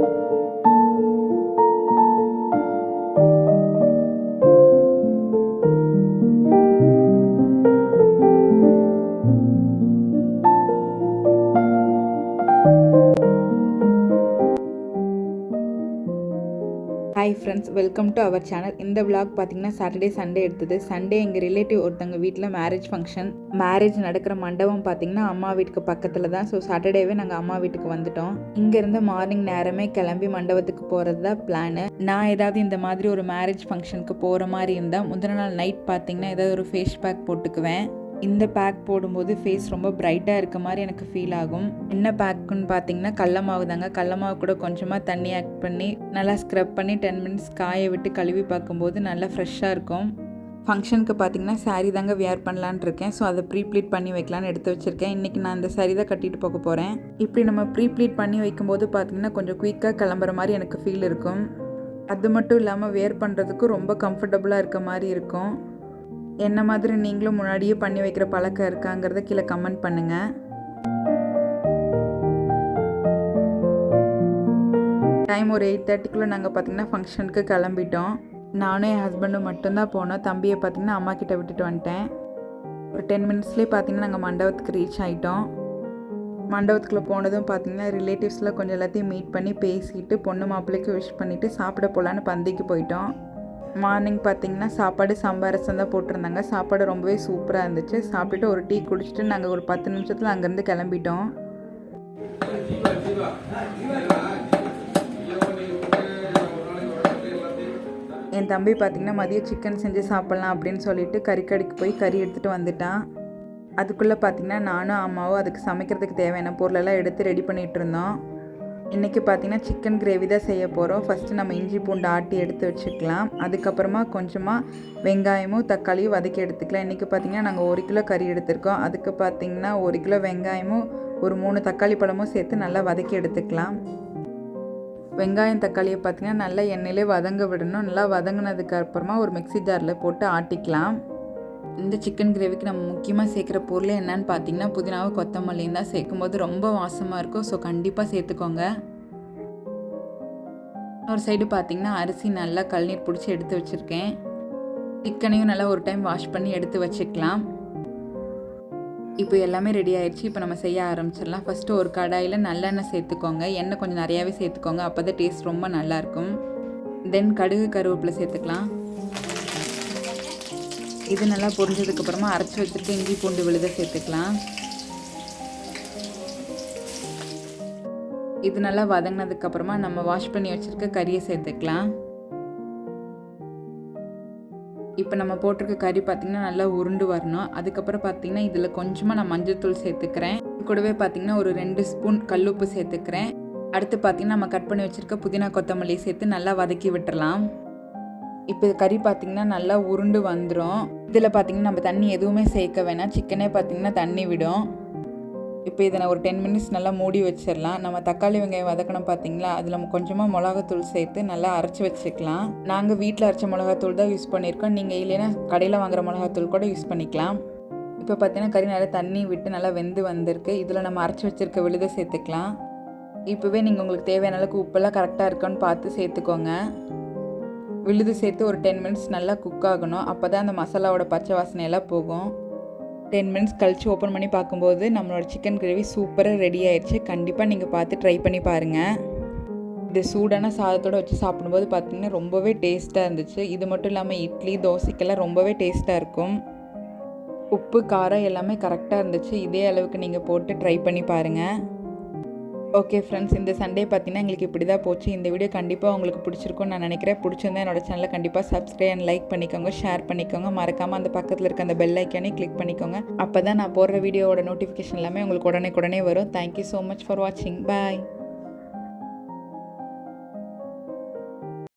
Thank you. Hi friends welcome to our channel இந்த vlog பார்த்தீங்கன்னா Saturday Sunday எடுத்தது. Sunday எங்கள் ரிலேட்டிவ் ஒருத்தவங்க வீட்டில் மேரேஜ் ஃபங்க்ஷன் மேரேஜ் நடக்கிற மண்டபம் பார்த்தீங்கன்னா அம்மா வீட்டுக்கு பக்கத்தில் தான். ஸோ சாட்டர்டேவே நாங்கள் அம்மா வீட்டுக்கு வந்துட்டோம். இங்கேருந்து மார்னிங் நேரமே கிளம்பி மண்டபத்துக்கு போகிறது தான் பிளானு நான் ஏதாவது இந்த மாதிரி ஒரு மேரேஜ் ஃபங்க்ஷனுக்கு போகிற மாதிரி இருந்தால் முந்தின நாள் நைட் பார்த்தீங்கன்னா ஏதாவது ஒரு ஃபேஸ் பேக் போட்டுக்குவேன். இந்த பேக் போடும்போது ஃபேஸ் ரொம்ப பிரைட்டாக இருக்க மாதிரி எனக்கு ஃபீல் ஆகும். என்ன பேக்குன்னு பார்த்தீங்கன்னா கடல மாவு தாங்க. கடல மாவு கூட கொஞ்சமாக தண்ணி ஆட் பண்ணி நல்லா ஸ்க்ரப் பண்ணி டென் மினிட்ஸ் காய விட்டு கழுவி பார்க்கும்போது நல்லா ஃப்ரெஷ்ஷாக இருக்கும். ஃபங்க்ஷனுக்கு பார்த்தீங்கன்னா saree தாங்க வியர் பண்ணலான்னு இருக்கேன். ஸோ அதை ப்ரீ ப்ளீட் பண்ணி வைக்கலான்னு எடுத்து வச்சுருக்கேன். இன்றைக்கி நான் அந்த saree தான் கட்டிட்டு போக போகிறேன் இப்படி நம்ம ப்ரீ ப்ளீட் பண்ணி வைக்கும்போது பார்த்தீங்கன்னா கொஞ்சம் குயிக்காக கிளம்புற மாதிரி எனக்கு ஃபீல் இருக்கும். அது மட்டும் இல்லாமல் வேர் பண்ணுறதுக்கும் ரொம்ப கம்ஃபர்டபுளாக இருக்க மாதிரி இருக்கும். என்ன மாதிரி நீங்களும் முன்னாடியே பண்ணி வைக்கிற பழக்கம் இருக்காங்கிறத கீழே கமெண்ட் பண்ணுங்கள் டைம் ஒரு எயிட் தேர்ட்டிக்குள்ளே நாங்கள் பார்த்தீங்கன்னா ஃபங்க்ஷனுக்கு கிளம்பிட்டோம். நானும் என் ஹஸ்பண்டும் மட்டும்தான் போனோம். தம்பியை பார்த்தீங்கன்னா அம்மா கிட்ட விட்டுட்டு வந்துட்டேன். ஒரு டென் மினிட்ஸ்லேயே பார்த்தீங்கன்னா நாங்கள் மண்டபத்துக்கு ரீச் ஆகிட்டோம் மண்டபத்துக்குள்ளே போனதும் பார்த்தீங்கன்னா ரிலேட்டிவ்ஸில் கொஞ்சம் எல்லாத்தையும் மீட் பண்ணி பேசிட்டு பொண்ணு மாப்பிள்ளைக்கு விஷ் பண்ணிவிட்டு சாப்பிட போகலான்னு பந்திக்கு போயிட்டோம். மார்னிங் பார்த்தீங்கன்னா சாப்பாடு சாம்பார் ரசம் தான் போட்டிருந்தாங்க. சாப்பாடு ரொம்பவே சூப்பராக இருந்துச்சு. சாப்பிட்டுட்டு ஒரு டீ குடிச்சிட்டு நாங்கள் ஒரு பத்து நிமிஷத்தில் அங்கேருந்து கிளம்பிட்டோம். என் தம்பி பார்த்தீங்கன்னா மதியம் சிக்கன் செஞ்சு சாப்பிட்லாம் அப்படின்னு சொல்லிட்டு கறிக்கடைக்கு போய் கறி எடுத்துகிட்டு வந்துட்டான். அதுக்குள்ளே பார்த்தீங்கன்னா நானும் அம்மாவும் அதுக்கு சமைக்கிறதுக்கு தேவையான பொருளெல்லாம் எடுத்து ரெடி பண்ணிகிட்டு இருந்தோம். இன்றைக்கி பார்த்தீங்கன்னா சிக்கன் கிரேவி தான் செய்ய போகிறோம் ஃபஸ்ட்டு நம்ம இஞ்சி பூண்டு ஆட்டி எடுத்து வச்சுக்கலாம். அதுக்கப்புறமா கொஞ்சமாக வெங்காயமும் தக்காளியும் வதக்கி எடுத்துக்கலாம். இன்றைக்கி பார்த்தீங்கன்னா நாங்கள் ஒரு கிலோ கறி எடுத்திருக்கோம். அதுக்கு பார்த்தீங்கன்னா ஒரு கிலோ வெங்காயமும் ஒரு மூணு தக்காளி பழமும் சேர்த்து நல்லா வதக்கி எடுத்துக்கலாம். வெங்காயம் தக்காளியை பார்த்தீங்கன்னா நல்லா எண்ணெயிலே வதங்க விடணும். நல்லா வதங்கினதுக்கு அப்புறமா ஒரு மிக்ஸி ஜாரில் போட்டு ஆட்டிக்கலாம். இந்த சிக்கன் கிரேவிக்கு நம்ம முக்கியமாக சேர்க்குற பொருள் என்னன்னு பார்த்தீங்கன்னா புதினாவும் கொத்தமல்லியும் தான் சேர்க்கும்போது ரொம்ப வாசமாக இருக்கும். ஸோ கண்டிப்பாக சேர்த்துக்கோங்க. ஒரு சைடு பார்த்தீங்கன்னா அரிசி நல்லா கழுநீர் பிடிச்சி எடுத்து வச்சுருக்கேன். சிக்கனையும் நல்லா ஒரு டைம் வாஷ் பண்ணி எடுத்து வச்சுக்கலாம். இப்போ எல்லாமே ரெடி ஆயிடுச்சு. இப்போ நம்ம செய்ய ஆரம்பிச்சிடலாம். ஃபஸ்ட்டு ஒரு கடாயில் நல்லெண்ணெய் சேர்த்துக்கோங்க. எண்ணெய் கொஞ்சம் நிறையாவே சேர்த்துக்கோங்க. அப்போ தான் டேஸ்ட் ரொம்ப நல்லாயிருக்கும் தென் கடுகு கருவேப்பிலை சேர்த்துக்கலாம். இது நல்லா பொரிஞ்சதுக்கப்புறமா அரைச்சி வச்சுட்டு இஞ்சி பூண்டு விழுத சேர்த்துக்கலாம். இது நல்லா வதங்கினதுக்கப்புறமா நம்ம வாஷ் பண்ணி வச்சுருக்க கறியை சேர்த்துக்கலாம். இப்போ நம்ம போட்டிருக்க கறி பார்த்திங்கன்னா நல்லா உருண்டு வரணும். அதுக்கப்புறம் பார்த்திங்கன்னா இதில் கொஞ்சமாக நான் மஞ்சள்தூள் சேர்த்துக்கிறேன். கூடவே பார்த்திங்கன்னா ஒரு ரெண்டு ஸ்பூன் கல்லுப்பு சேர்த்துக்கிறேன். அடுத்து பார்த்திங்கன்னா நம்ம கட் பண்ணி வச்சுருக்க புதினா கொத்தமல்லி சேர்த்து நல்லா வதக்கி விட்டுறலாம். இப்போ கறி பார்த்திங்கன்னா நல்லா உருண்டு வந்துடும் இதில் பார்த்திங்கன்னா நம்ம தண்ணி எதுவுமே சேர்க்க வேணாம். சிக்கனே பார்த்திங்கன்னா தண்ணி விடும். இப்போ இதை நான் ஒரு டென் மினிட்ஸ் நல்லா மூடி வச்சிடலாம். நம்ம தக்காளி வெங்காயம் வதக்கணும் பார்த்தீங்களா? அதில் நம்ம கொஞ்சமாக மிளகாத்தூள் சேர்த்து நல்லா அரைச்சி வச்சுக்கலாம். நாங்கள் வீட்டில் அரைச்ச மிளகாத்தூள் தான் யூஸ் பண்ணியிருக்கோம். நீங்கள் இல்லைன்னா கடையில் வாங்குற மிளகாத்தூள் கூட யூஸ் பண்ணிக்கலாம். இப்போ பார்த்தீங்கன்னா கறி நல்லா தண்ணி விட்டு நல்லா வெந்து வந்திருக்கு. இதில் நம்ம அரைச்சி வச்சிருக்க விழுதை சேர்த்துக்கலாம். இப்போவே நீங்கள் உங்களுக்கு தேவையான அளவுக்கு உப்பெல்லாம் கரெக்டாக இருக்கான்னு பார்த்து சேர்த்துக்கோங்க. விழுது சேர்த்து ஒரு டென் மினிட்ஸ் நல்லா குக் ஆகணும். அப்போ தான் அந்த மசாலாவோட பச்சை வாசனையெல்லாம் போகும். டென் மினிட்ஸ் கழித்து ஓப்பன் பண்ணி பார்க்கும்போது நம்மளோட சிக்கன் கிரேவி சூப்பராக ரெடி ஆயிடுச்சு கண்டிப்பாக நீங்கள் பார்த்து ட்ரை பண்ணி பாருங்கள் இது சூடான சாதத்தோடு வச்சு சாப்பிடும்போது பார்த்திங்கன்னா ரொம்பவே டேஸ்ட்டாக இருந்துச்சு. இது மட்டும் இல்லாமல் இட்லி தோசைக்கெல்லாம் ரொம்பவே டேஸ்ட்டாக இருக்கும். உப்பு காரம் எல்லாமே கரெக்டாக இருந்துச்சு. இதே அளவுக்கு நீங்கள் போட்டு ட்ரை பண்ணி பாருங்கள் ஓகே ஃப்ரெண்ட்ஸ் இந்த சண்டே பார்த்தீங்கன்னா எங்களுக்கு இப்படி தான் போச்சு. இந்த வீடியோ கண்டிப்பாக உங்களுக்கு பிடிச்சிருக்கும்னு நான் நினைக்கிறேன். பிடிச்சிருந்தா என்னோட சேனலை கண்டிப்பாக சப்ஸ்கிரைப் அண்ட் லைக் பண்ணிக்கோங்க ஷேர் பண்ணிக்கோங்க. மறக்காமல் அந்த பக்கத்தில் இருக்க அந்த பெல் ஐக்கானே கிளிக் பண்ணிக்கோங்க. அப்போ தான் நான் போடுற வீடியோவோட நோட்டிஃபிகேஷன் எல்லாமே உங்களுக்கு உடனே உடனே வரும் தேங்க்யூ ஸோ மச் ஃபார் வாட்சிங் பாய்